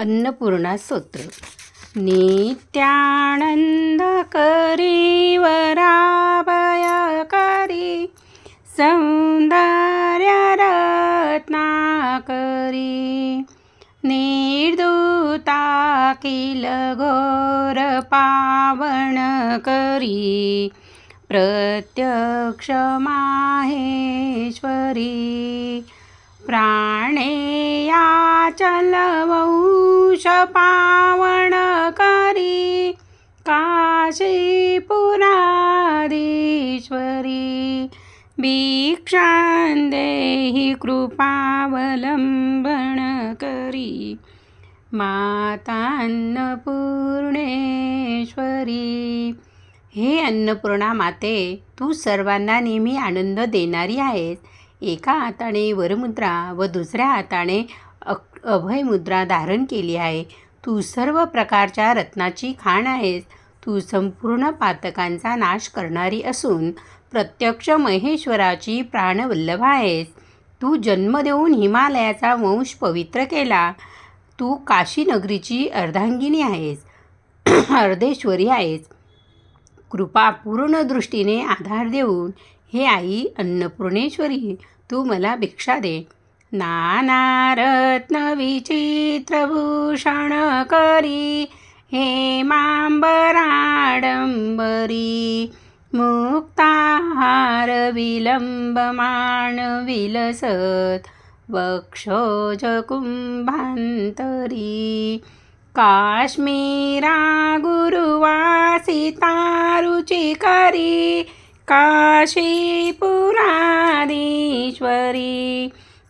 अन्नपूर्णा स्तोत्र नित्यानंद करी वराभय करी सौंदर्य रत्नाकरी निर्दूता किल घोर पावन करी प्रत्यक्ष माहेश्वरी. प्राणेया चलवंश पुरुष पावणकारी काशीपुराधीश्वरी भिक्षां देहि कृपावलंबन करी. मातान्नपूर्णेश्वरी. हे अन्नपूर्णा माते तू सर्वांना नेहमी आनंद देणारी आहेस. एका हाताने वरमुद्रा व दुसऱ्या हाताने अक अभयमुद्रा धारण केली आहे. तू सर्व प्रकारच्या रत्नाची खाण आहेस. तू संपूर्ण पातकांचा नाश करणारी असून प्रत्यक्ष महेश्वराची प्राणवल्लभ आहेस. तू जन्म देऊन हिमालयाचा वंश पवित्र केला. तू काशीनगरीची अर्धांगिनी आहेस. अर्धेश्वरी आहेस. कृपा पूर्ण दृष्टीने आधार देऊन हे आई अन्नपूर्णेश्वरी तू मला भिक्षा दे. नानारत्न विचित्रभूषण करी हे मांबराडंबरी मुक्ताहार विलंबमाण विलसत वक्षोज कुंभांतरी काश्मीरा गुरुवासिता रुचिकरी काशीपुराधीश्वरी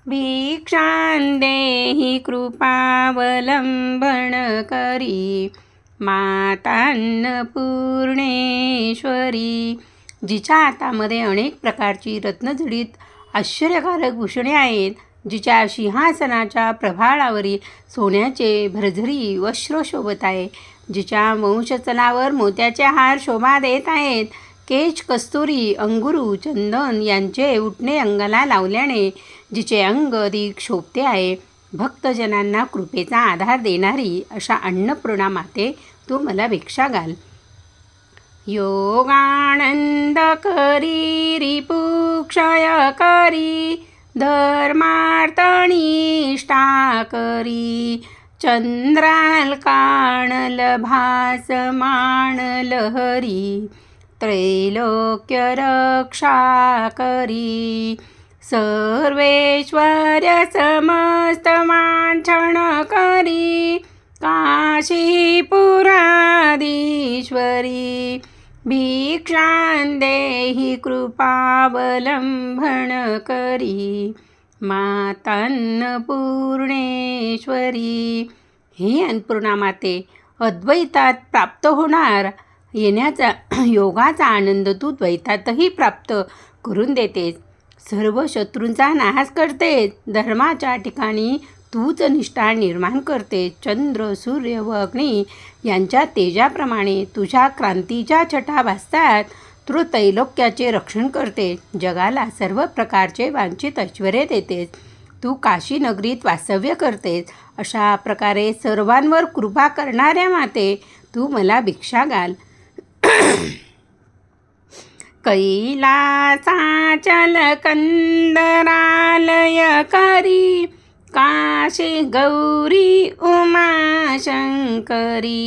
भिक्षां देहि कृपावलंबन करी। मातान्नपूर्णेश्वरी जिच्या हातामध्ये अनेक प्रकारची रत्नजडीत आश्चर्यकारक भूषणे आहेत जिच्या सिंहासनाच्या प्रभाळावरील सोन्याचे भरझरी वस्त्र शोभत आहे जिच्या वंशचलावर मोत्याचे हार शोभा देत आहेत. केच कस्तुरी अंगुरू चंदन यांचे उठणे अंगाला लावल्याने जिचे अंग अधिक शोभते आहे भक्तजनांना कृपेचा आधार देणारी अशा अन्नपूर्णा माते तू मला भिक्षा घाल. योगानंद करी रिपुक्षय करी धर्मार्तनिष्ठा करी चंद्राल काणल भासमाण लहरी त्रैलोक्य रक्षा करी सर्वेश्वर्य समस्त वांछण करी काशीपुराधीश्वरी भिक्षां देहि कृपावलंबन करी मातान्नपूर्णेश्वरी हे अन्नपूर्णा माते अद्वैतात प्राप्त होणार येण्याचा योगाचा आनंद तू द्वैतातही प्राप्त करून देतेस. सर्व शत्रूंचा नाश करते. धर्माच्या ठिकाणी तूच निष्ठा निर्माण करते. चंद्र सूर्य व अग्नी यांच्या तेजाप्रमाणे तुझ्या क्रांतीच्या छटा भासतात. तू त्रैलोक्याचे रक्षण करते. जगाला सर्व प्रकारचे वांछित ऐश्वर्य देतेस तू काशी नगरीत वास्तव्य करतेस अशा प्रकारे सर्वांवर कृपा करणाऱ्या माते तू मला भिक्षा घाल. कैलासाचल कंदरालय करी काशी गौरी उमा शंकरी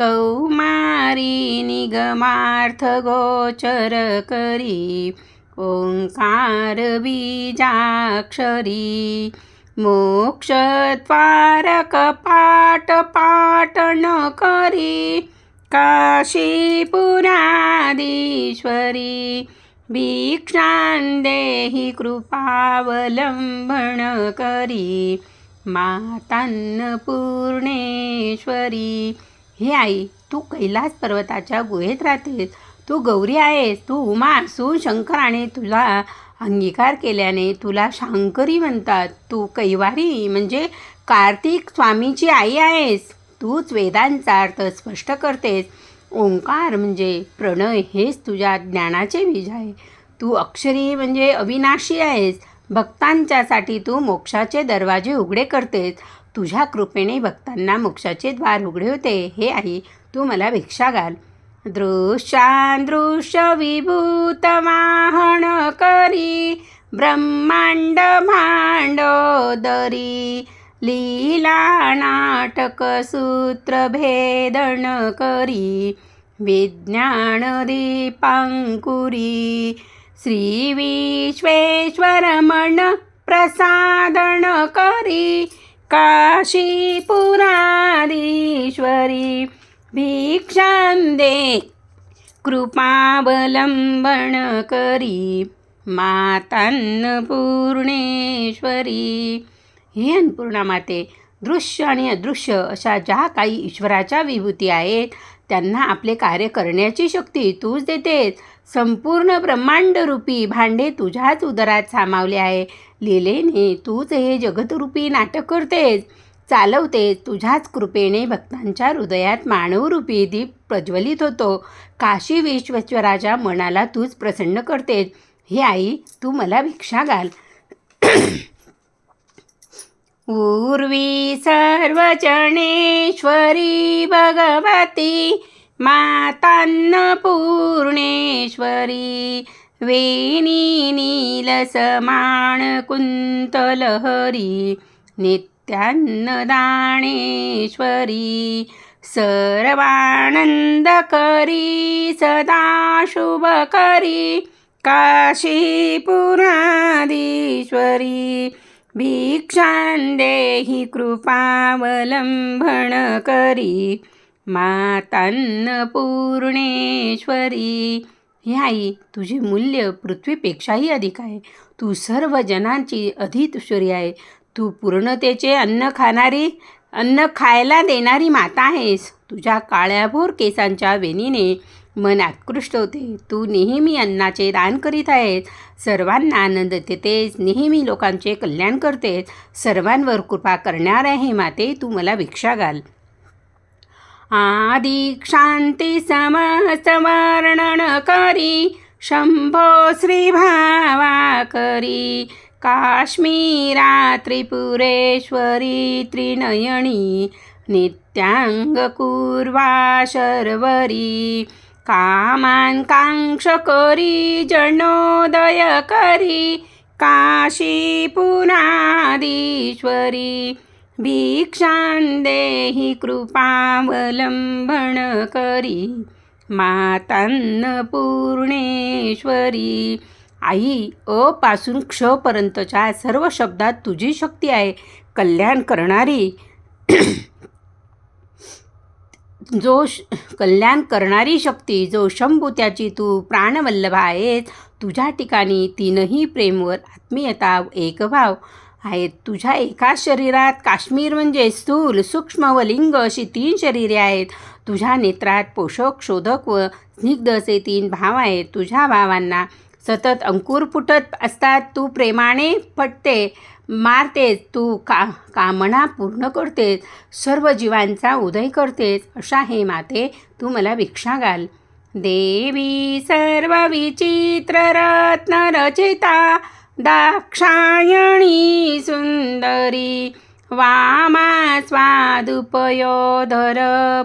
कौमारी निगमार्थ गोचर करी ओंकार बीजाक्षरी मोक्षद्वारक पाट पाटण करी काशीपुराधीश्वरी भिक्षां देहि कृपावलंबन करी मातान्नपूर्णेश्वरी हे आई तू कैलास पर्वताच्या गुहेत राहतेस. तू गौरी आहेस. तू उमा असून शंकराने तुला अंगीकार केल्याने तुला शांकरी म्हणतात. तू कैवारी म्हणजे कार्तिक स्वामीची आई आहेस. तूच वेदांचा अर्थ स्पष्ट करतेस. ओंकार म्हणजे प्रणय हेच तुझ्या ज्ञानाचे बीज आहे. तू अक्षरी म्हणजे अविनाशी आहेस. भक्तांच्यासाठी तू मोक्षाचे दरवाजे उघडे करतेस. तुझ्या कृपेने भक्तांना मोक्षाचे द्वार उघडे होते. हे आई तू मला भिक्षा घाल. दृश्यादृश्य विभूत वाहन करी. ब्रह्मांड भांडोदरी. लीला नाटक सूत्र भेदन करी विज्ञान दीपांकुरी श्री विश्वेश्वरमण प्रसादन करी काशीपुराधीश्वरी भिक्षांदे कृपावलंबन करी मातान्नपूर्णेश्वरी हे अन्नपूर्णा माते दृश्य आणि अदृश्य अशा ज्या काही ईश्वराच्या विभूती आहेत त्यांना आपले कार्य करण्याची शक्ती तूच देतेस. संपूर्ण ब्रह्मांडरूपी भांडे तुझ्याच उदरात सामावले आहे. लिलेने तूच हे जगतरूपी नाटक करतेस. चालवतेस तुझ्याच कृपेने भक्तांच्या हृदयात मानवरूपी दीप प्रज्वलित होतो. काशी विश्वेश्वराच्या मनाला तूच प्रसन्न करतेस. हे आई तू मला भिक्षा घाल. ऊर्वी सर्वचणेश्वरी भगवती मातान्नपूर्णेश्वरी वेणी नीलसमाण कुन्तलहरी नित्यान्नदाणेश्वरी सर्वानन्दकरी सदा शुभकरी काशीपुराधीश्वरी भिक्षां देहि कृपावलंबन करी। मातान्नपूर्णेश्वरी। हे आई तुझे मूल्य पृथ्वीपेक्षाही अधिक आहे. तू सर्व जनांची अधिश्वरी आहे. तू पूर्णतेचे अन्न खाणारी अन्न खायला देणारी माता आहेस. तुझ्या काळ्याभोर केसांच्या वेणीने मन आत्कृष्ट होते. तू नेहमी अन्नाचे दान करीत आहेस. सर्वांना आनंद देतेस. नेहमी लोकांचे कल्याण करतेस. सर्वांवर कृपा करणार आहे माते. तू मला भिक्षा घाल. आदि शांती समस्तवर्णन करी. शंभो श्रीभावा करी. काश्मीरा त्रिपुरेश्वरी त्रिनयनी. नित्यांगकुर्वा शर्वरी. कामांकांक्ष करी जनोदय करी काशी पुनादीश्वरी देहि कृपावलंबन करी मातान्नपूर्णेश्वरी। आई अ पासून क्षपर्यंतच्या सर्व शब्दात तुझी शक्ती आहे. कल्याण करणारी जो श कल्याण करणारी शक्ती जो शंभू त्याची तू प्राणवल्लभ आहेस तुझ्या ठिकाणी तीनही प्रेमवर आत्मीयता एकभाव आहेत. तुझ्या एकाच शरीरात काश्मीर म्हणजे स्थूल सूक्ष्म व लिंग अशी तीन शरीरे आहेत. तुझ्या नेत्रात पोषक शोधक व स्निग्ध असे तीन भाव आहेत. तुझ्या भावांना सतत अंकुर फुटत असतात. तू प्रेमाने फटते. मारतेस तू का कामना पूर्ण करतेस सर्व जीवांचा उदय करतेस अशा हे माते तू मला भिक्षा घाल. देवी सर्व विचित्र रत्न रचिता दाक्षायणी सुंदरी वामा स्वादुपयोधर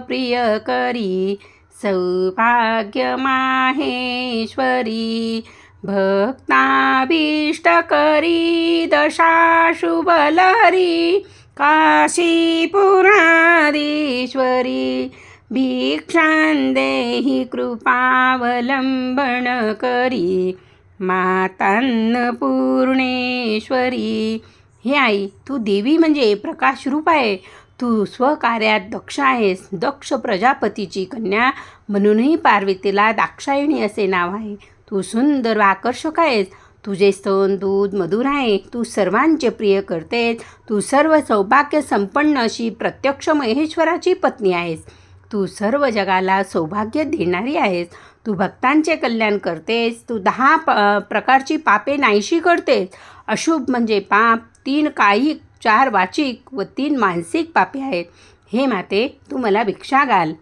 प्रियकरी सौभाग्य माहेश्वरी भक्ताभीष्टकरी दशाशुबलरी काशीपुराधीश्वरी भिक्षां देहि कृपावलंबन करी मातान्नपूर्णेश्वरी हे आई तू देवी म्हणजे प्रकाश रूप आहे. तू स्वकार्यात दक्ष आहेस. दक्ष प्रजापतीची कन्या म्हणूनही पार्वतीला दाक्षायणी असे नाव आहे. तू सुंदर व आकर्षक आहेस. तुझे स्तन दूध मधुर आहे. तू सर्वांचे प्रिय करतेस. तू सर्व सौभाग्य संपन्न अशी प्रत्यक्ष महेश्वराची पत्नी आहेस. तू सर्व जगाला सौभाग्य देणारी आहेस. तू भक्तांचे कल्याण करतेस. तू दहा प प्रकारची पापे नाहीशी करतेस. अशुभ म्हणजे पाप तीन कायिक चार वाचिक व तीन मानसिक पापे आहेत. हे माते तू मला भिक्षा घाल.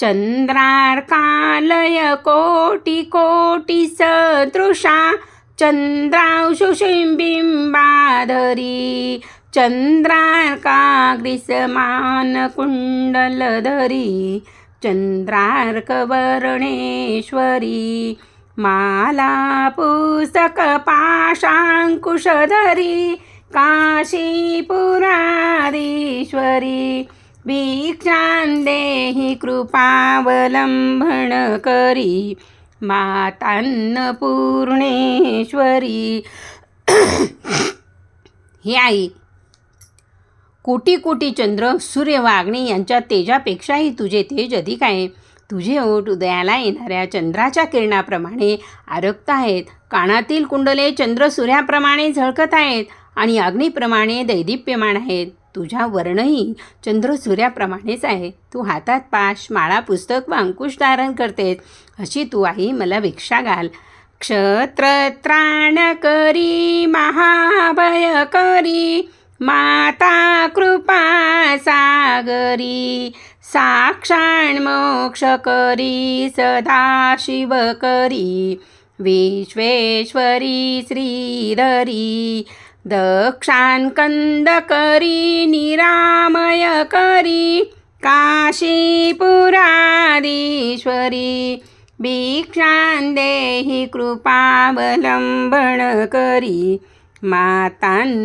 चंद्रार्कालय कोटी कोटी सदृशा। चंद्रांशुशिंबिंबाधरी चंद्रार्काग्रिसमान कुंडलधरी चंद्रार्कवर्णेश्वरी। माला पुस्तक पाशांकुशधरी काशीपुराधीश्वरी। देहि कृपावलंबन करी। मातान्नपूर्णेश्वरी। ही आई कोटी कोटी चंद्र सूर्य व यांच्या तेजापेक्षाही तुझे तेज अधिक आहे. तुझे ओठ उदयाला येणाऱ्या चंद्राच्या किरणाप्रमाणे आरक्त आहेत. कानातील कुंडले चंद्र सूर्याप्रमाणे झळकत आहेत आणि अग्नीप्रमाणे दैदिप्यमान आहेत. तुझ्या वर्णही चंद्र सूर्याप्रमाणेच आहे. तू हातात पाश माळा पुस्तक व अंकुश धारण करतेस. अशी तू आई मला भिक्षा घाल. क्षत्रत्राण करी महाभय करी माता कृपा सागरी साक्षाण मोक्ष करी सदाशिव करी. विश्वेश्वरी श्रीधरी दक्षांकंद करी निरामय करी काशीपुराधीश्वरी भिक्षां देहि कृपावलंबन करी मातान्नपूर्णेश्वरी।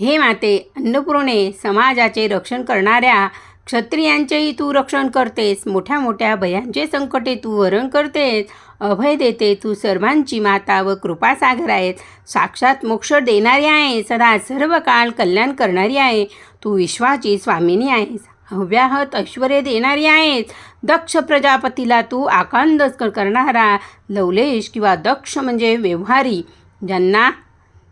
हे माते अन्नपूर्णे समाजाचे रक्षण करणाऱ्या क्षत्रियांचेही तू रक्षण करतेस मोठ्या मोठ्या भयांचे संकटे तू वरण करतेस अभय देते तू सर्वांची माता व कृपासागर आहेस. साक्षात मोक्ष देणारी आहे सदा सर्व काळ कल्याण करणारी आहे. तू विश्वाची स्वामिनी आहेस हव्याहत ऐश्वर्य देणारी आहेस. दक्ष प्रजापतीला तू आकांद करणारा लवलेश किंवा दक्ष म्हणजे व्यवहारी. ज्यांना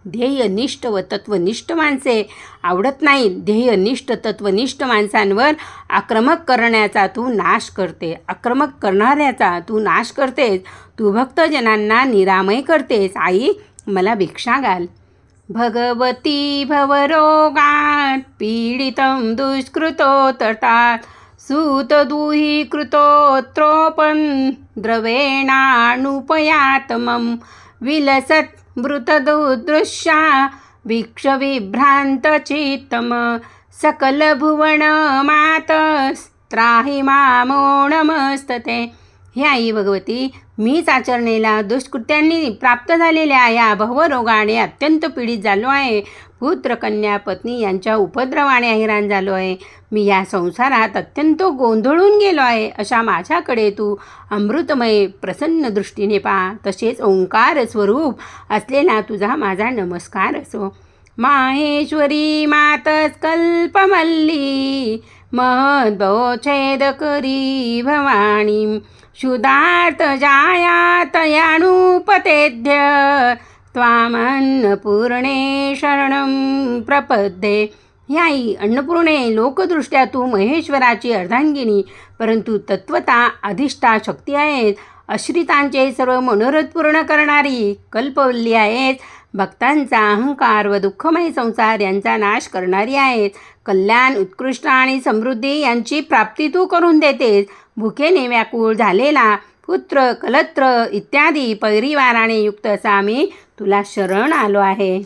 ध्येयनिष्ठ व तत्वनिष्ठ माणसे. आवडत नाहीत ध्येयनिष्ठ तत्वनिष्ठ माणसांवर आक्रमक करण्याचा तू नाश करते. आक्रमक करणाऱ्याचा तू नाश करतेस. तू भक्तजनांना निरामय करतेस. आई मला भिक्षा घाल. भगवती भवरोगात पीडितं दुष्कृतो तटात सूतदुही कृतोत्रोपन् द्रवेणानुपयातमं. विलसत् मृतदुदृश्या भिक्षविभ्रान्तचित्तम सकलभुवनमातस्त्राहि मातस्त्राहि मामो नमस्तते हे आई भगवती मीच आचरणेला दुष्कृत्यांनी प्राप्त झालेल्या या भवरोगाने अत्यंत पीडित झालो आहे. पुत्र कन्या पत्नी यांच्या उपद्रवाने हैराण झालो आहे. मी या संसारात अत्यंत गोंधळून गेलो आहे. अशा माझ्याकडे तू अमृतमय प्रसन्न दृष्टीने पहा तसेच ओंकार स्वरूप असलेला तुझा माझा नमस्कार असो. माहेश्वरी मातस कल्पमल्ली महद्भवच्छेद करी भवानी. क्षुदार्थ जायातयानुपतेद्य त्वामन्नपूर्णे शरणं प्रपद्ये। ह्याई अन्नपूर्णे लोकदृष्ट्या तू महेश्वराची अर्धांगिनी परंतु तत्वता अधिष्ठा शक्ती आहेत. आश्रितांचे सर्व मनोरथ पूर्ण करणारी कल्पवल्ली आहेत. भक्तांचा अहंकार व दुःखमय संसार यांचा नाश करणारी आहेत. कल्याण उत्कृष्ट आणि समृद्धी यांची प्राप्ती तू करून देतेस. भुकेने व्याकुळ झालेला पुत्र कलत्र इत्यादी परिवाराने युक्त असा मी तुला शरण आलो आहे.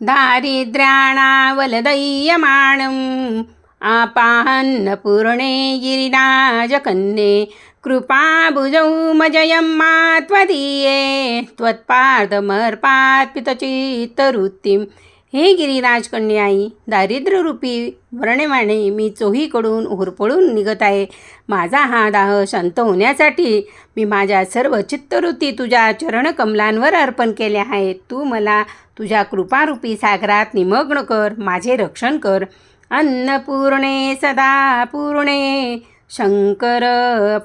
दारिद्र्याणावलदय्यमाणम् आपाहन्नपूर्णे गिरिराजकन्ये कृपाभुजौ मजयं मा त्वदीये त्वत्पादमर्पात्पितचित्तवृत्तीं हे गिरीराज कन्याई दारिद्र्यरूपी वर्णवाने मी चोहीकडून होरपळून निघत आहे. माझा हा दाह शांत होण्यासाठी मी माझ्या सर्व चित्तवृत्ती तुझ्या चरणकमलांवर अर्पण केल्या आहेत. तू मला तुझ्या कृपारूपी सागरात निमग्न कर माझे रक्षण कर. अन्नपूर्णे सदा पूर्णे शंकर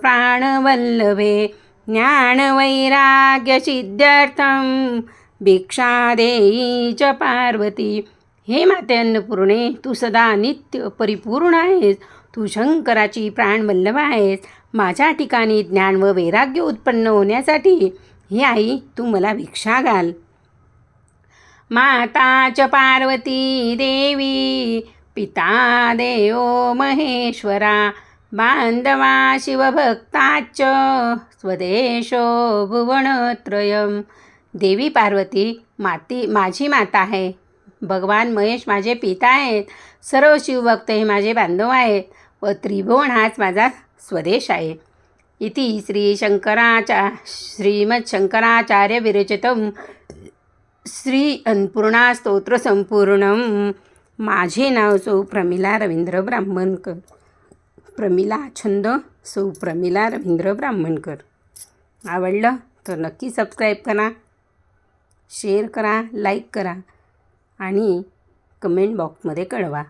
प्राणवल्लभे ज्ञानवैराग्यसिद्ध्यर्थम. भिक्षा देई च पार्वती. हे माते अन्नपूर्णे तू सदा नित्य परिपूर्ण आहेस. तू शंकराची प्राणवल्लभ आहेस. माझ्या ठिकाणी ज्ञान व वैराग्य उत्पन्न होण्यासाठी ही आई तू मला भिक्षा घाल. माता च पार्वती देवी पिता देव महेश्वरा बांधवा शिवभक्ताच स्वदेशो भुवनत्रयम. देवी पार्वती माती माझी माता आहे. भगवान महेश माझे पिता आहेत. सर्व शिवभक्त हे माझे बांधव आहेत व त्रिभुवन हाच माझा स्वदेश आहे. इति श्री शंकराचा श्रीमद शंकराचार्य विरचितम. श्री अन्नपूर्णा स्तोत्र संपूर्णम. माझे नाव सौ प्रमिला रवींद्र ब्राह्मणकर. प्रमिला छंद सौ प्रमिला रवींद्र ब्राह्मणकर. आवडलं तर नक्की सबस्क्राईब करा. शेअर करा लाईक करा आणि कमेंट बॉक्समध्ये कळवा.